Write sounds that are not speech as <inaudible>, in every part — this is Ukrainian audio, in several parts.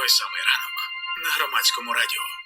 Той самий ранок на громадському радіо.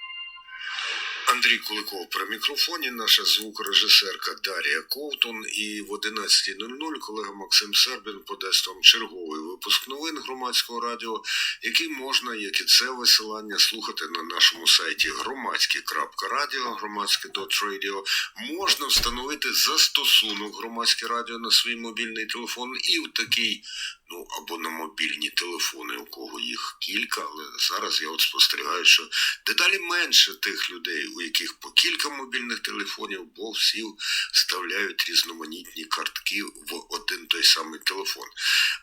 Андрій Куликов при мікрофоні, наша звукорежисерка Дар'я Ковтун. І в 11.00 колега Максим Сербін подасть вам черговий випуск новин громадського радіо, який можна, як і це висилання, слухати на нашому сайті громадське.радіо, громадське.радіо. Можна встановити застосунок громадське радіо на свій мобільний телефон і в такий. Ну або на мобільні телефони, у кого їх кілька, але зараз я от спостерігаю, що дедалі менше тих людей, у яких по кілька мобільних телефонів, бо всі вставляють різноманітні картки в один той самий телефон.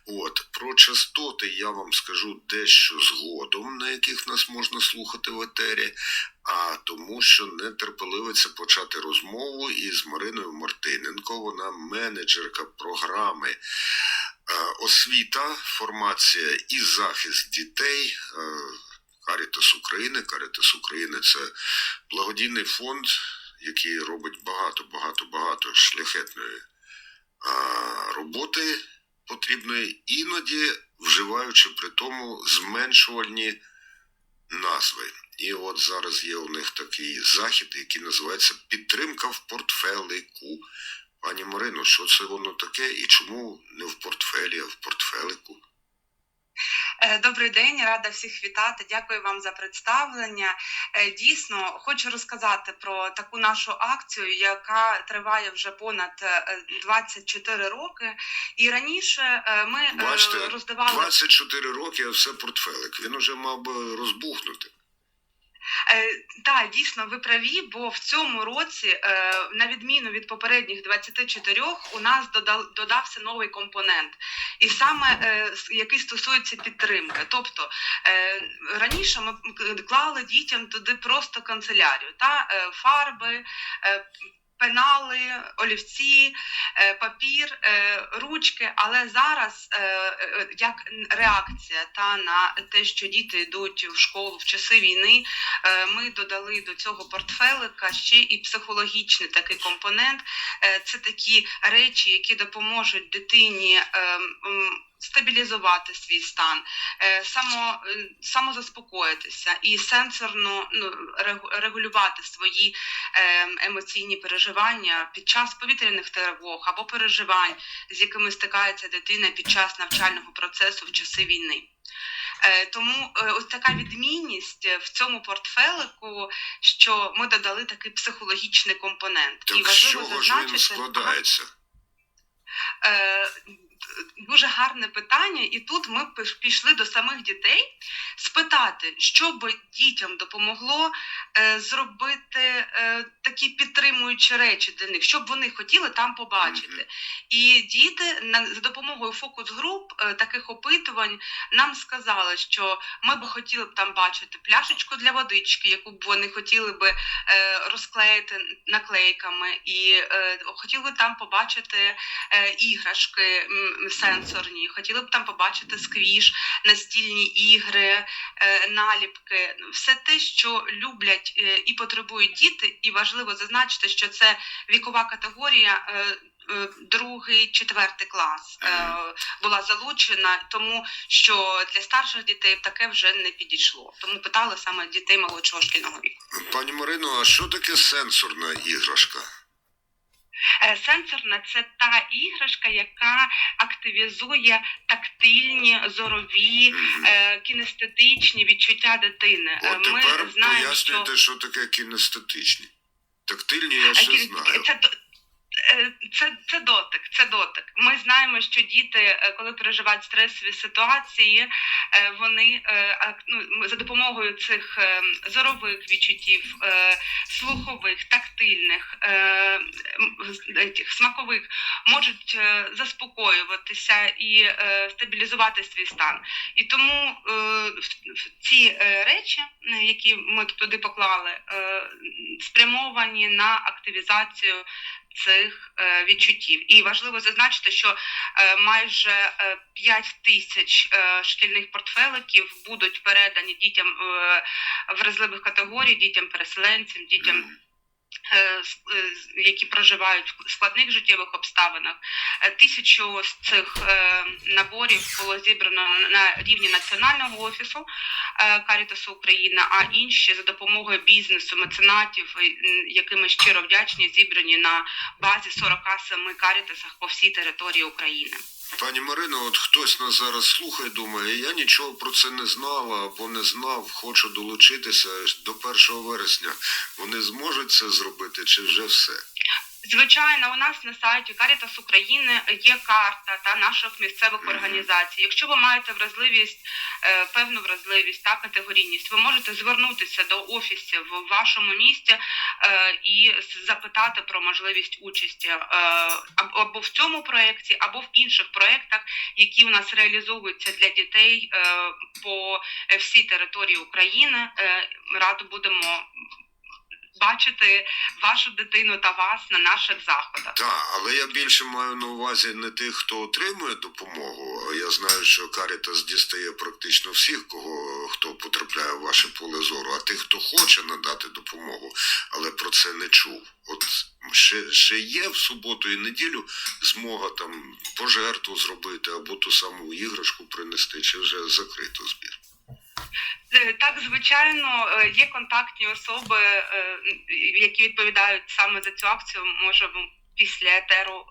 От про частоти я вам скажу дещо згодом, на яких нас можна слухати в етері. А тому, що нетерпеливиться почати розмову із Мариною Мартиненко, вона менеджерка програми е, освіта, формація і захист дітей. Карітас України. Карітас України це благодійний фонд, який робить багато, багато, багато шляхетної роботи потрібної, іноді вживаючи при тому зменшувальні назви. І от зараз є у них такий захід, який називається Підтримка в портфелику. Пані Марино, що це воно таке і чому не в портфелі, а в портфелику? Е, Добрий день, рада всіх вітати. Дякую вам за представлення. Е, Дійсно, хочу розказати про таку нашу акцію, яка триває вже понад е, 24 роки. І раніше е, ми е, Бачите, роздавали 24 роки, а все портфелик. Він уже мав би розбухнути. Е, Так, дійсно, ви праві, бо в цьому році, е, на відміну від попередніх 24, у нас додав, додався новий компонент, і саме е, який стосується підтримки. Тобто раніше ми клали дітям туди просто канцелярію, та фарби. Пенали, олівці, е, папір, е, ручки, але зараз е, як реакція та на те, що діти йдуть в школу в часи війни, ми додали до цього портфелика ще і психологічний такий компонент. Це такі речі, які допоможуть дитині ем, стабілізувати свій стан, е, само, е, самозаспокоїтися і сенсорно ну, регулювати свої ем, емоційні переживання під час повітряних тривог або переживань, з якими стикається дитина під час навчального процесу в часи війни. Е, Тому е, ось така відмінність е, в цьому портфелику, що ми додали такий психологічний компонент. Так з чого ж він складається? Дуже гарне питання, і тут ми пішли до самих дітей спитати, що би дітям допомогло е, зробити е, такі підтримуючі речі для них, що б вони хотіли там побачити. І діти на за допомогою фокус-груп е, таких опитувань нам сказали, що ми би хотіли б там бачити пляшечку для водички, яку б вони хотіли би розклеїти наклейками, і хотіли б там побачити іграшки сенсорні, хотіли б там побачити сквіш, настільні ігри, е, наліпки, все те, що люблять е, і потребують діти, і важливо зазначити, що це вікова категорія. е, Другий, четвертий клас була залучена, тому що для старших дітей таке вже не підійшло. Тому питали саме дітей молодшого шкільного віку. Пані Марино, а що таке сенсорна іграшка? Е, Сенсорна це та іграшка, яка активізує тактильні, зорові, е, кінестетичні відчуття дитини. Е, От Ми тепер знаємо, що пояснюйте, що таке кінестетичні. Тактильні я ще знаю. Це, е, це, це дотик, це дотик. Ми знаємо, що діти, е, коли переживають стресові ситуації, е, вони е, ну, за допомогою цих е, зорових відчуттів, е, слухових, тактильних, е, смакових, можуть е, заспокоюватися і е, стабілізувати свій стан. І тому е, ці е, речі, е, які ми туди поклали, е, спрямовані на активізацію цих е, відчуттів. І важливо зазначити, що е, майже е, 5 тисяч е, шкільних портфеликів будуть передані дітям вразливих категорій, дітям переселенцям, дітям. Е, е, які проживають в складних життєвих обставинах. Е, Тисячу з цих наборів було зібрано на рівні національного офісу Карітасу України, а інші за допомогою бізнесу, меценатів, е, м, яким ми щиро вдячні, зібрані на базі 47 карітасах по всій території України. Пані Марино, от хтось нас зараз слухає, думає, я нічого про це не знала або не знав, хочу долучитися до 1 вересня. Вони зможуть це зробити чи вже все? Звичайно, у нас на сайті Карітас України є карта та наших місцевих організацій. Якщо ви маєте вразливість, е, певну вразливість та категорійність, ви можете звернутися до офісів в вашому місті е, і запитати про можливість участі е, або в цьому проєкті, або в інших проєктах, які у нас реалізовуються для дітей по всій території України. Е, Радо будемо бачити вашу дитину та вас на наших заходах. Так, але я більше маю на увазі не тих, хто отримує допомогу. Я знаю, що Карітас дістає практично всіх, кого хто потрапляє в ваше поле зору, а тих, хто хоче надати допомогу, але про це не чув. От ще, ще є в суботу і неділю змога там пожертву зробити або ту саму іграшку принести, чи вже закрито збір. Е, Так, звичайно, е, є контактні особи, е, які відповідають саме за цю акцію. Можемо після етеру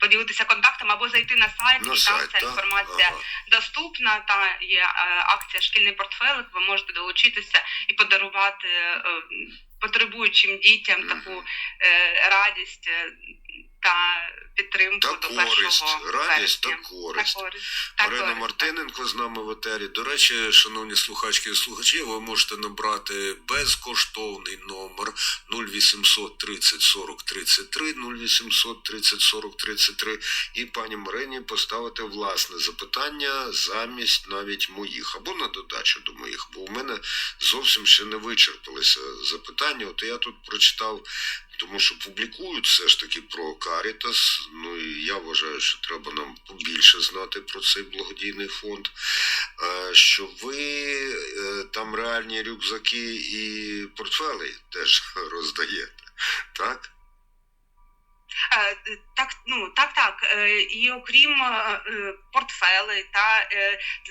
поділитися контактами або зайти на сайт, На і сайт, там ця так? інформація Ага. доступна. Та є акція Шкільний портфелик. Ви можете долучитися і подарувати потребуючим дітям таку радість та підтримку Та до користь, першого радість та користь. Та користь. Та Марина. Мартиненко з нами в етері. До речі, шановні слухачки і слухачі, ви можете набрати безкоштовний номер 0800 30 40 33 0800 30 40 33 і пані Марині поставити власне запитання замість навіть моїх або на додачу до моїх, бо у мене зовсім ще не вичерпалися запитання. От я тут прочитав тому що публікують все ж таки про Карітас. Ну і я вважаю, що треба нам побільше знати про цей благодійний фонд. Е, Що ви е, там реальні рюкзаки і портфели теж <laughs> роздаєте, так? Так, ну так, так. Е, І окрім е, е, портфелей, та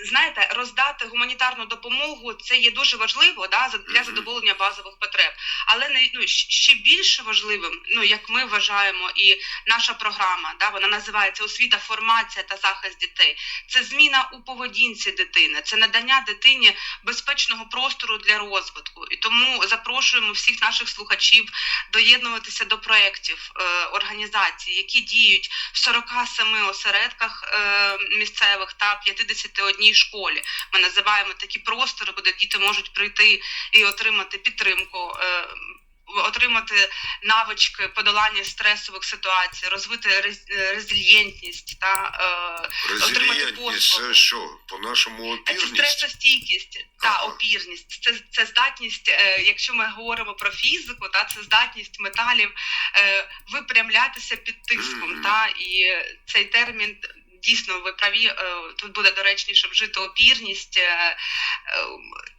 знаєте, роздати гуманітарну допомогу це є дуже важливо да, для задоволення базових потреб. Але не ну ще більше важливим, ну як ми вважаємо, і наша програма, да, вона називається освіта, формація та захист дітей. Це зміна у поведінці дитини, це надання дитині безпечного простору для розвитку. І тому запрошуємо всіх наших слухачів доєднуватися до проєктів е, організацій, які діють в 47 осередках е, місцевих та 51 школі. Ми називаємо такі простори, куди діти можуть прийти і отримати підтримку. Е, Отримати навички подолання стресових ситуацій, розвити рез- е, резильєнтність та е, Резилієнтність послугу. це що? По-нашому це стресостійкість та Ага. опірність. Це, це здатність, е, якщо ми говоримо про фізику, та це здатність металів е, випрямлятися під тиском. Мгм. Та і цей термін. Дійсно, ви праві, е, тут буде доречніше вжити опірність, е, е,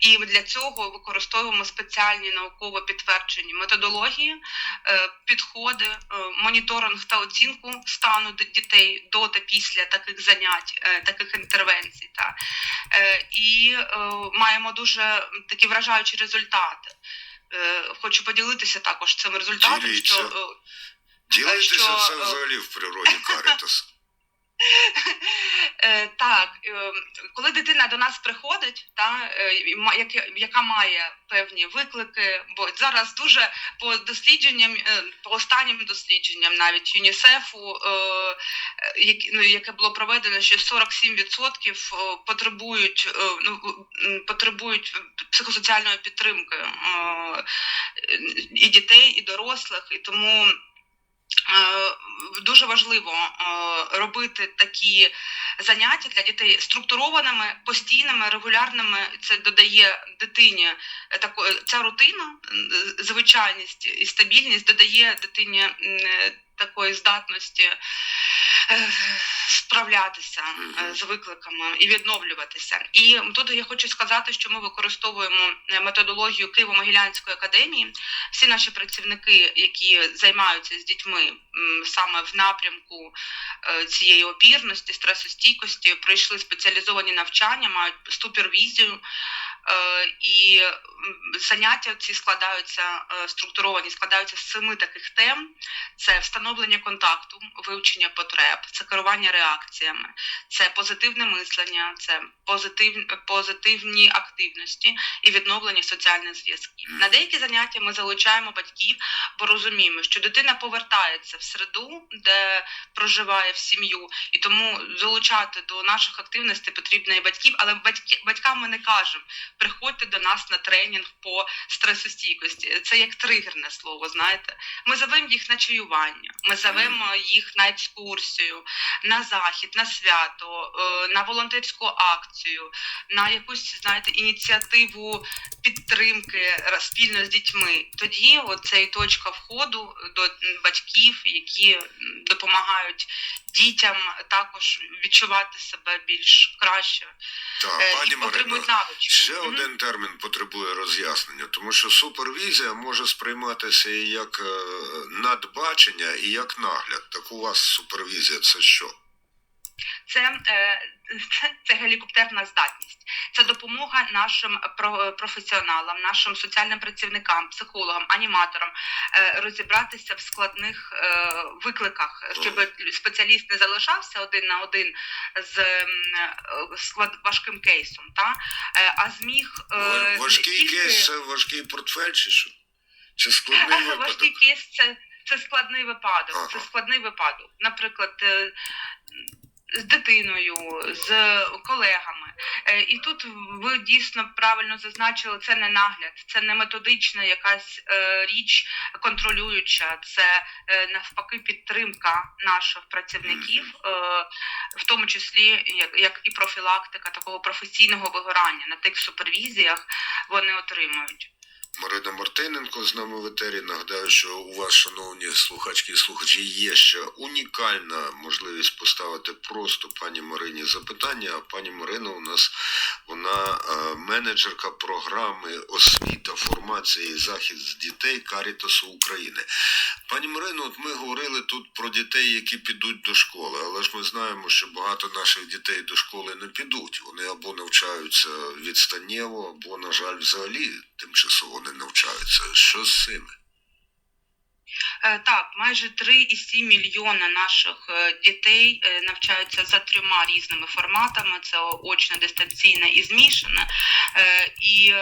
і для цього використовуємо спеціальні науково підтверджені методології, підходи, моніторинг та оцінку стану дітей до та після таких занять, таких інтервенцій. Та. І маємо дуже такі вражаючі результати. Хочу поділитися також цим результатом, Діліться. що Ділитися що, це взагалі в природі <laughs> Карітас. Е, Так, е, коли дитина до нас приходить, та е, яка має певні виклики, бо зараз дуже по дослідженням, по останнім дослідженням, навіть ЮНІСЕФу, ну, яке було проведено, що 47% е, потребують ну, потребують психосоціальної підтримки і дітей, і дорослих, і тому. Е, Дуже важливо е, робити такі заняття для дітей структурованими, постійними, регулярними. Це додає дитині таку тако, ця рутина, звичайність і стабільність додає дитині е, такої здатності е, справлятися е, з викликами і відновлюватися. І тут я хочу сказати, що ми використовуємо е, методологію Києво-Могилянської академії. Всі наші працівники, які займаються з дітьми саме в напрямку цієї опірності, стресостійкості, пройшли спеціалізовані навчання, мають супервізію. Е, І заняття ці складаються е, структуровані, складаються з семи таких тем: це встановлення контакту, вивчення потреб, це керування реакціями, це позитивне мислення, це позитив, позитивні активності і відновлення соціальних зв'язків. На деякі заняття ми залучаємо батьків, бо розуміємо, що дитина повертається в середу, де проживає в сім'ю, і тому залучати до наших активностей потрібно і батьків, але батьки, батькам ми не кажемо приходьте до нас на тренінг по стресостійкості. Це як тригерне слово, знаєте. Ми зовемо їх на чаювання, ми зовемо їх на екскурсію, на захід, на свято, е, на волонтерську акцію, на якусь, знаєте, ініціативу підтримки спільно з дітьми. Тоді оце і точка входу до батьків, які допомагають дітям також відчувати себе більш краще Так, е, пані і Марино, навички. ще. Один термін потребує роз'яснення, тому що супервізія може сприйматися і як е, надбачення, і як нагляд. Так у вас супервізія це що? Це, е, це, це гелікоптерна здатність. Це допомога нашим професіоналам, нашим соціальним працівникам, психологам, аніматорам е, розібратися в складних е, викликах, щоб спеціаліст не залишався один на один з склад важким кейсом, та а зміг Важкий тільки... кейс це важкий портфель чи що? Чи складний Ага, <laughs> Важкий кейс це, це складний випадок. Ага. Це складний випадок. Наприклад, з дитиною, з колегами. Е, І тут ви дійсно правильно зазначили, це не нагляд, це не методична якась е, річ контролююча, це е, навпаки підтримка наших працівників, в тому числі як і профілактика такого професійного вигорання на тих супервізіях вони отримують. Марина Мартиненко з нами в етері. Нагадаю, що у вас, шановні слухачки і слухачі, є ще унікальна можливість поставити просто пані Марині запитання. А пані Марина у нас вона е, менеджерка програми освіта, формація і захист дітей Карітасу України. Пані Марино, от ми говорили тут про дітей, які підуть до школи, але ж ми знаємо, що багато наших дітей до школи не підуть. Вони або навчаються відстаннєво, або, на жаль, взагалі тимчасово не навчаються. Що з цими? Е, Так, майже 3,7 мільйона наших е, дітей е, навчаються за трьома різними форматами: це очне, дистанційне і змішане. Е, І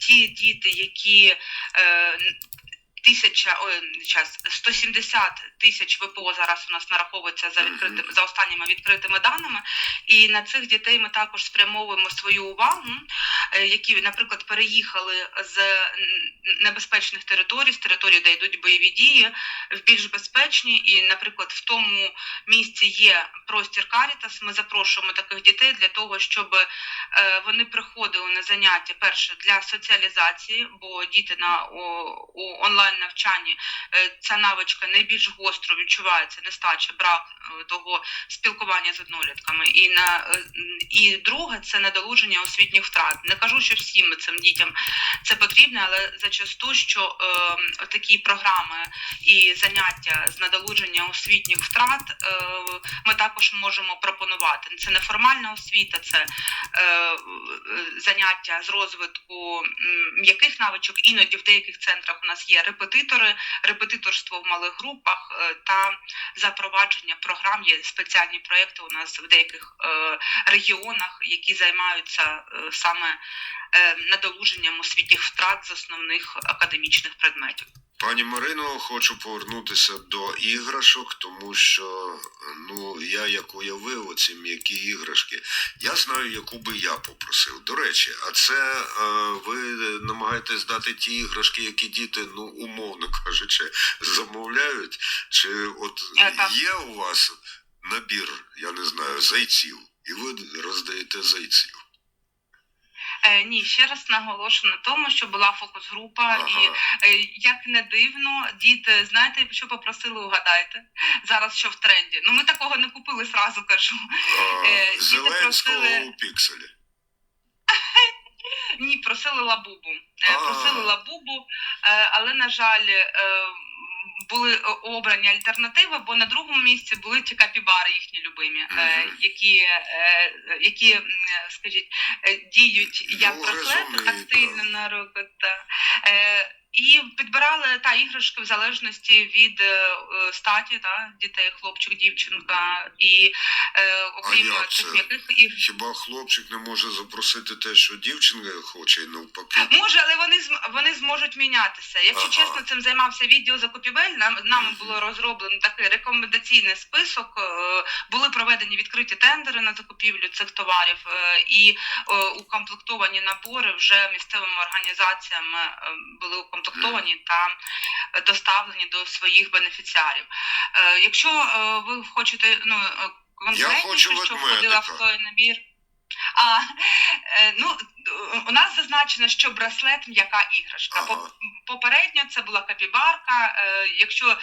ті діти, які Тисяча ой, час 170 тисяч ВПО зараз у нас нараховується за відкритим за останніми відкритими даними. І на цих дітей ми також спрямовуємо свою увагу, е, які, наприклад, переїхали з небезпечних територій, з територій, де йдуть бойові дії, в більш безпечні. І, наприклад, в тому місці є простір Карітас. Ми запрошуємо таких дітей для того, щоб е, вони приходили на заняття перше для соціалізації, бо діти на о, у онлайн навчанні е, ця навичка найбільш гостро відчувається, нестача, брак е, того спілкування з однолітками. І на е, і друге це надолуження освітніх втрат. Не кажу, що всім цим дітям це потрібно, але зачасту, що е, такі програми і заняття з надолуження освітніх втрат е, ми також можемо пропонувати. Це неформальна освіта, це е, заняття з розвитку м'яких навичок. Іноді в деяких центрах у нас є репетитори, репетиторство в малих групах е, та запровадження програм. Є спеціальні проекти у нас в деяких е, регіонах, які займаються е, саме надолуженням освітніх втрат з основних академічних предметів. Пані Марино, хочу повернутися до іграшок, тому що ну я як уявив оці м'які іграшки, я знаю, яку би я попросив. До речі, а це е, ви намагаєтесь дати ті іграшки, які діти, ну умовно кажучи, замовляють? Чи от Е, є у вас набір, я не знаю, зайців, і ви роздаєте зайців? Е, ні, ще раз наголошу на тому, що була фокус-група, і е, як не дивно, діти, знаєте, що попросили, угадайте зараз, що в тренді. Ну ми такого не купили, зразу кажу. Е, діти Зеленського просили- у пікселі. Ні, просили лабубу. Просили лабубу, але на жаль. Були е, обрані альтернативи, бо на другому місці були ті капібари їхні любимі, е, які, е, які, скажіть, діють як Ну, браслети розумний, тактильно на руку. Та. І підбирали та іграшки в залежності від е, статі та, дітей, хлопчик, дівчинка. І е, окрім як цих це? м'яких ігр. Хіба хлопчик не може запросити те, що дівчинка хоче, і навпаки? Може, але вони вони зможуть мінятися. Якщо Ага. чесно, цим займався відділ закупівель. Нам нами Мгм. було розроблено такий рекомендаційний список. е, Були проведені відкриті тендери на закупівлю цих товарів, е, і е, укомплектовані набори вже місцевими організаціями були укомплектовані та е, доставлені до своїх бенефіціарів. Е, Якщо е, ви хочете ну конкретніше, що входила в той набір. А, ну, у нас зазначено, що браслет м'яка іграшка. Ага. Попередньо це була капібарка. Е, Якщо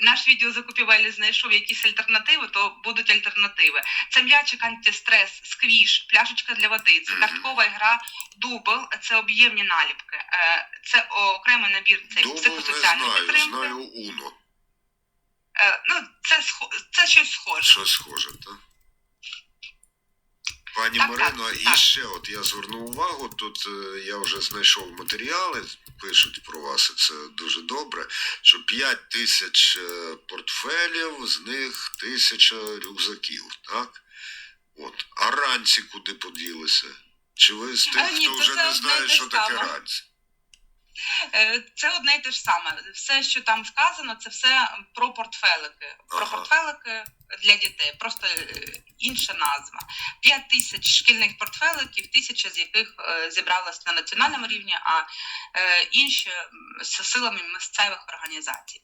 наш відділ закупівелі знайшов якісь альтернативи, то будуть альтернативи. Це м'ячик антистрес, сквіш, пляшечка для води, це карткова гра дубл, це об'ємні наліпки. Е, Це окремий набір це Дубл не психосоціальної підтримки. знаю Уно. Е, Ну, це схо- це щось схоже. Щось схоже, так? Пані Так, Марино, так, і так. ще от я звернув увагу, тут е, я вже знайшов матеріали, пишуть про вас, і це дуже добре, що 5 тисяч е, портфелів, з них тисяча рюкзаків, так? От. А ранці куди поділися? Чи ви з тих, А, ні, хто вже не знає, що таке ранці? Е, Це одне і те ж саме. Все, що там вказано, це все про портфелики. Про портфелики для дітей. Просто е, інша назва. П'ять тисяч шкільних портфеликів, тисяча з яких зібралася зібралась на національному рівні, а е, інші з силами місцевих організацій.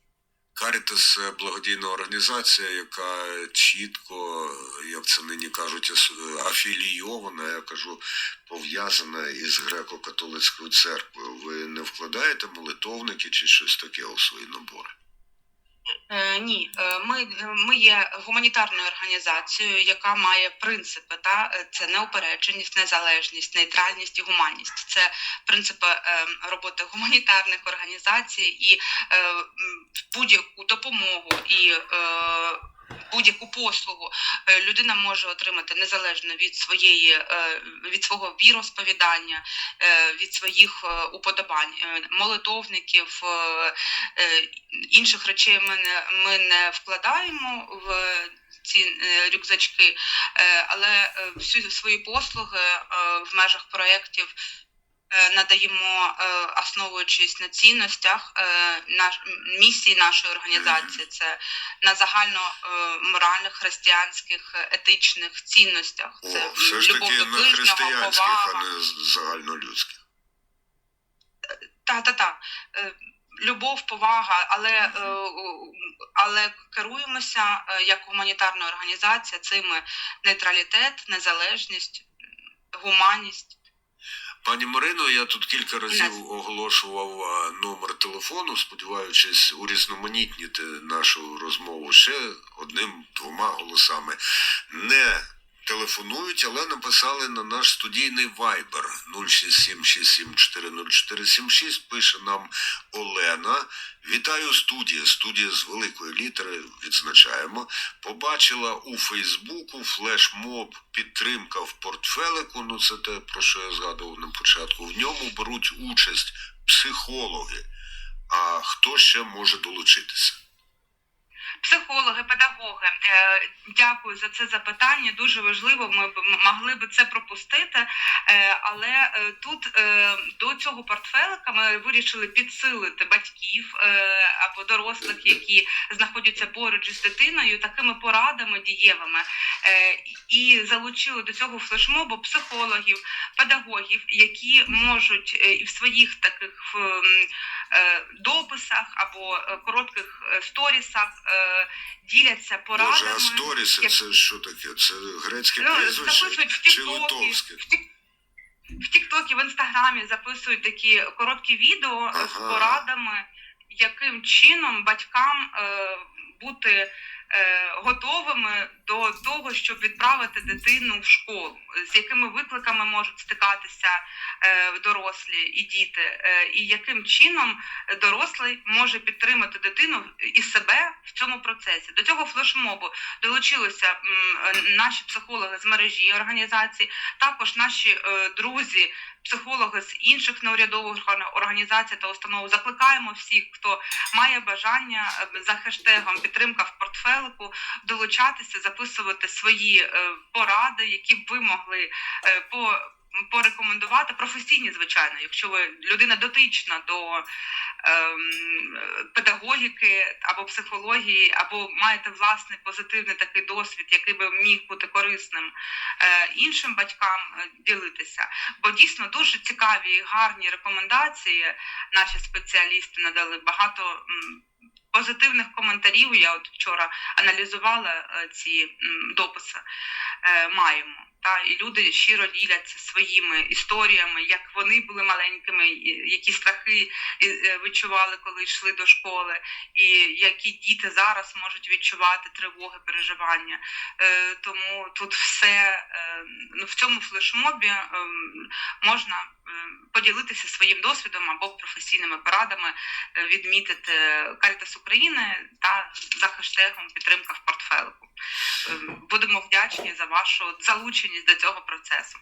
Карітас благодійна організація, яка чітко, як це нині кажуть, афілійована, я кажу, пов'язана із греко-католицькою церквою. Ви не вкладаєте молитовники чи щось таке у свої набори? Е, ні, е, ми, ми є гуманітарною організацією, яка має принципи. Та е, це неупередженість, незалежність, нейтральність і гуманність. Це принципи е, роботи гуманітарних організацій і е, будь-яку допомогу і. Будь-яку послугу е, людина може отримати незалежно від своєї е, від свого віросповідання, е, від своїх уподобань, молитовників, інших речей ми не, ми не вкладаємо в ці рюкзачки, але всі свої послуги в межах проєктів надаємо, е, основуючись на цінностях е, наш, місії нашої організації. Це на загально е, моральних, християнських, е, етичних цінностях. Це О, все ж любов таки до на ближнього, повага. а не загальнолюдських. Та, та, та. Е, Любов, повага, але, е, але керуємося е, як гуманітарна організація цими нейтралітет, незалежність, гуманність. Пані Марино, я тут кілька разів оголошував номер телефону, сподіваючись урізноманітніти нашу розмову ще одним двома голосами. Не телефонують, але написали на наш студійний Viber 06767400476. Пише нам Олена. Вітаю студія. Студія з великої літери відзначаємо. Побачила у Фейсбуку флешмоб підтримка в портфелику. Ну це те, про що я згадував на початку. В ньому беруть участь психологи. А хто ще може долучитися? Психологи, педагоги, е, дякую за це запитання. Дуже важливо. Ми могли би це пропустити. Е, але е, тут до цього портфелика ми вирішили підсилити батьків або дорослих, які знаходяться поруч з дитиною, такими порадами дієвими, і залучили до цього флешмобу психологів, педагогів, які можуть і в своїх таких дописах або е, коротких е, сторісах е, діляться порадами. Боже, а сторіси як- це що таке? Це грецьке Ну, прізвище чи литовське? в Тіктокі, в Інстаграмі записують такі короткі відео ага. з порадами, яким чином батькам е, бути е, готовими до того, щоб відправити дитину в школу, з якими викликами можуть стикатися е, дорослі і діти, е, і яким чином дорослий може підтримати дитину і себе в цьому процесі. До цього флешмобу долучилися е, наші психологи з мережі організацій, також наші е, друзі. Психологи з інших неурядових організацій та установ закликаємо всіх, хто має бажання е, за хештегом підтримка в портфелику долучатися, записувати свої е, поради, які б ви могли е, по. Порекомендувати професійні, звичайно, якщо ви людина дотична до ем, педагогіки або психології, або маєте власний позитивний такий досвід, який би міг бути корисним е, іншим батькам е, ділитися. Бо дійсно дуже цікаві і гарні рекомендації наші спеціалісти надали багато. Позитивних коментарів я от вчора аналізувала е, ці дописи. Е, маємо. Та і люди щиро діляться своїми історіями, як вони були маленькими, які страхи е, відчували, коли йшли до школи, і які діти зараз можуть відчувати тривоги, переживання. Е, тому тут все е, ну, в цьому флешмобі можна поділитися своїм досвідом або професійними порадами, відмітити Карітас України та за хештегом підтримка в портфелику. Будемо вдячні за вашу залученість до цього процесу.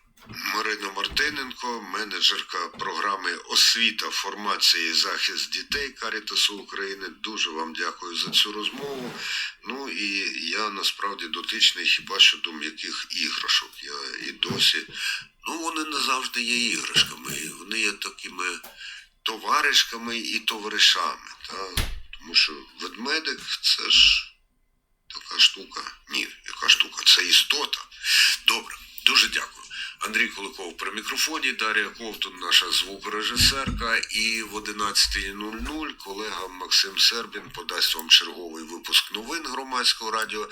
Марина Мартиненко, менеджерка програми освіта, формація і захист дітей Карітасу України. Дуже вам дякую за цю розмову. Ну і я насправді дотичний хіба що до м'яких іграшок. Я і досі. Ну, вони не завжди є іграшками. Вони є такими товаришками і товаришами. Та? Тому що ведмедик це ж така штука. Ні, яка штука? Це істота. Добре, дуже дякую. Андрій Куликов при мікрофоні, Дар'я Ковтун, наша звукорежисерка. І в 11.00 колега Максим Сербін подасть вам черговий випуск новин громадського радіо.